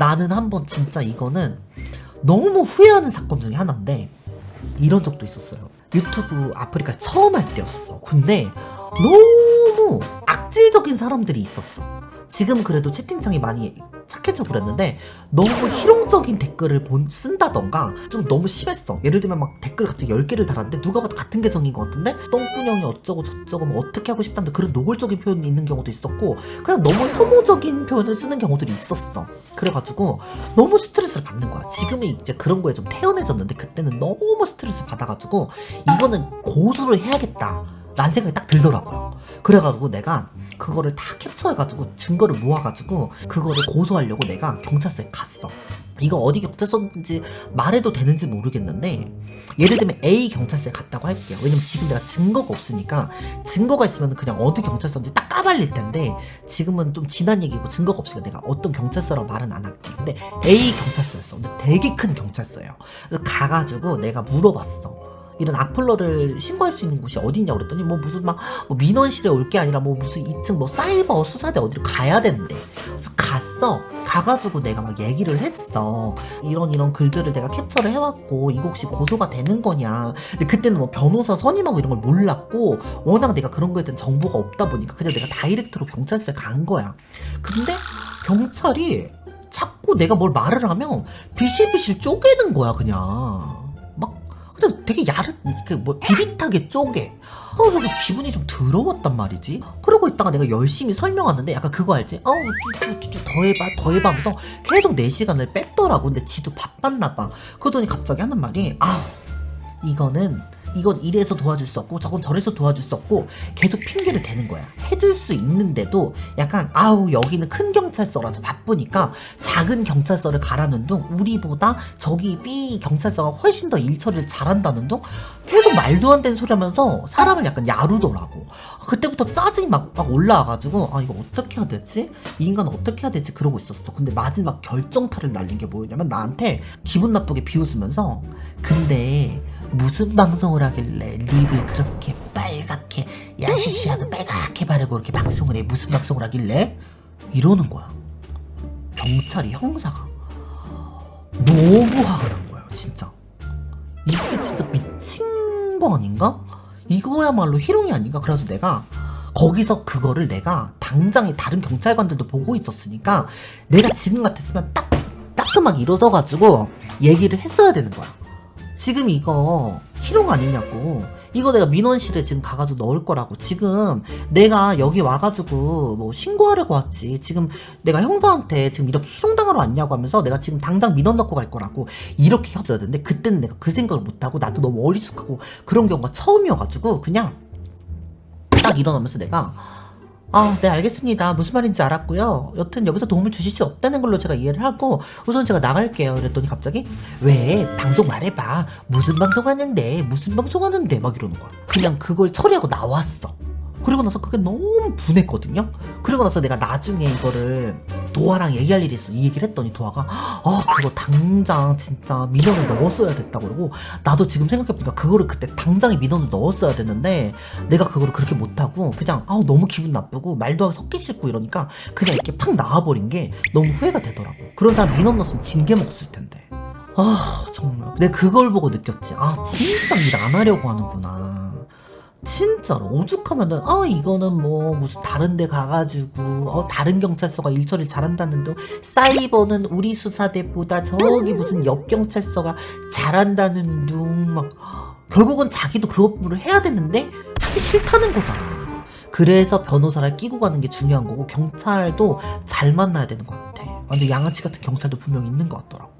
나는 한번 진짜 이거는 너무 후회하는 사건 중에 하나인데 이런 적도 있었어요. 유튜브 아프리카 처음 할 때였어. 근데 너무 악질적인 사람들이 있었어. 지금 그래도 채팅창이 많이 착해져 그랬는데 너무 희롱적인 댓글을 본, 쓴다던가 좀 너무 심했어. 예를 들면 막 댓글 갑자기 10개를 달았는데 누가 봐도 같은 계정인 것 같은데 똥꾸녕이 어쩌고 저쩌고 뭐 어떻게 하고 싶다는데 그런 노골적인 표현이 있는 경우도 있었고 그냥 너무 혐오적인 표현을 쓰는 경우들이 있었어. 그래가지고 너무 스트레스를 받는 거야. 지금은 이제 그런 거에 좀 태연해졌는데 그때는 너무 스트레스 받아가지고 이거는 고소를 해야겠다. 라는 생각이 딱 들더라고요. 그래가지고 내가 그거를 다 캡처해가지고 증거를 모아가지고 그거를 고소하려고 내가 경찰서에 갔어. 이거 어디 경찰서인지 말해도 되는지 모르겠는데 예를 들면 A 경찰서에 갔다고 할게요. 왜냐면 지금 내가 증거가 없으니까 증거가 있으면 그냥 어디 경찰서인지 딱 까발릴 텐데 지금은 좀 지난 얘기고 증거가 없으니까 내가 어떤 경찰서라고 말은 안 할게. 근데 A 경찰서였어. 근데 되게 큰 경찰서예요. 그래서 가가지고 내가 물어봤어. 이런 악플러를 신고할 수 있는 곳이 어디냐고 그랬더니 뭐 무슨 막 뭐 민원실에 올 게 아니라 뭐 무슨 2층 뭐 사이버 수사대 어디로 가야 된대. 그래서 갔어. 가가지고 내가 막 얘기를 했어. 이런 이런 글들을 내가 캡처를 해왔고 이거 혹시 고소가 되는 거냐. 근데 그때는 뭐 변호사 선임하고 이런 걸 몰랐고 워낙 내가 그런 거에 대한 정보가 없다 보니까 그냥 내가 다이렉트로 경찰서에 간 거야. 근데 경찰이 자꾸 내가 뭘 말을 하면 비실비실 쪼개는 거야 그냥. 막 근데 되게 야릇, 이렇게 뭐 비릿하게 쪼개. 그래서 그 기분이 좀 더러웠단 말이지. 그러고 있다가 내가 열심히 설명하는데 약간 그거 알지? 어우, 쭈쭈쭈쭈 더 해봐, 더 해봐 하면서 계속 내 시간을 뺐더라고. 근데 지도 바빴나 봐. 그러더니 갑자기 하는 말이, 아, 이거는 이건 이래서 도와줄 수 없고 저건 저래서 도와줄 수 없고 계속 핑계를 대는 거야. 해줄 수 있는데도 약간 아우 여기는 큰 경찰서라서 바쁘니까 작은 경찰서를 가라는 둥 우리보다 저기 B 경찰서가 훨씬 더 일 처리를 잘한다는 둥 계속 말도 안 되는 소리 하면서 사람을 약간 야루더라고. 그때부터 짜증이 막, 막 올라와가지고 아 이거 어떻게 해야 되지? 이 인간 어떻게 해야 되지? 그러고 있었어. 근데 마지막 결정타를 날린 게 뭐였냐면 나한테 기분 나쁘게 비웃으면서 근데 무슨 방송을 하길래 립을 그렇게 빨갛게 야시시하게 빨갛게 바르고 이렇게 방송을 해 무슨 방송을 하길래 이러는 거야 경찰이 형사가 너무 화가 난 거야 진짜 이게 진짜 미친 거 아닌가? 이거야말로 희롱이 아닌가? 그래서 내가 거기서 그거를 내가 당장에 다른 경찰관들도 보고 있었으니까 내가 지금 같았으면 딱 따끔하게 일어서가지고 얘기를 했어야 되는 거야. 지금 이거 희롱 아니냐고. 이거 내가 민원실에 지금 가가지고 넣을 거라고. 지금 내가 여기 와가지고 뭐 신고하려고 왔지. 지금 내가 형사한테 지금 이렇게 희롱당하러 왔냐고 하면서 내가 지금 당장 민원 넣고 갈 거라고. 이렇게 했어야 되는데 그때는 내가 그 생각을 못하고 나도 너무 어리숙하고 그런 경우가 처음이어가지고 그냥 딱 일어나면서 내가 아, 네, 알겠습니다. 무슨 말인지 알았고요. 여튼 여기서 도움을 주실 수 없다는 걸로 제가 이해를 하고 우선 제가 나갈게요. 그랬더니 갑자기 왜 방송 말해봐. 무슨 방송 하는데 무슨 방송 하는데 막 이러는 거야. 그냥 그걸 처리하고 나왔어. 그리고 나서 그게 너무 분했거든요. 그리고 나서 내가 나중에 이거를 도화랑 얘기할 일이 있어. 이 얘기를 했더니 도화가 아 그거 당장 진짜 민원을 넣었어야 됐다고 그러고 나도 지금 생각해보니까 그거를 그때 당장에 민원을 넣었어야 됐는데 내가 그거를 그렇게 못하고 그냥 아우 너무 기분 나쁘고 말도 섞기 싫고 이러니까 그냥 이렇게 팍 나와버린 게 너무 후회가 되더라고. 그런 사람 민원 넣었으면 징계 먹었을 텐데. 아 정말 내가 그걸 보고 느꼈지. 아 진짜 일 안 하려고 하는구나. 진짜로 오죽하면은 아 이거는 뭐 무슨 다른 데 가가지고 어 다른 경찰서가 일 처리 잘한다는 둥 사이버는 우리 수사대보다 저기 무슨 옆 경찰서가 잘한다는 둥막 결국은 자기도 그 업무를 해야 되는데 하기 싫다는 거잖아. 그래서 변호사를 끼고 가는 게 중요한 거고 경찰도 잘 만나야 되는 것 같아. 완전 양아치 같은 경찰도 분명 있는 것 같더라고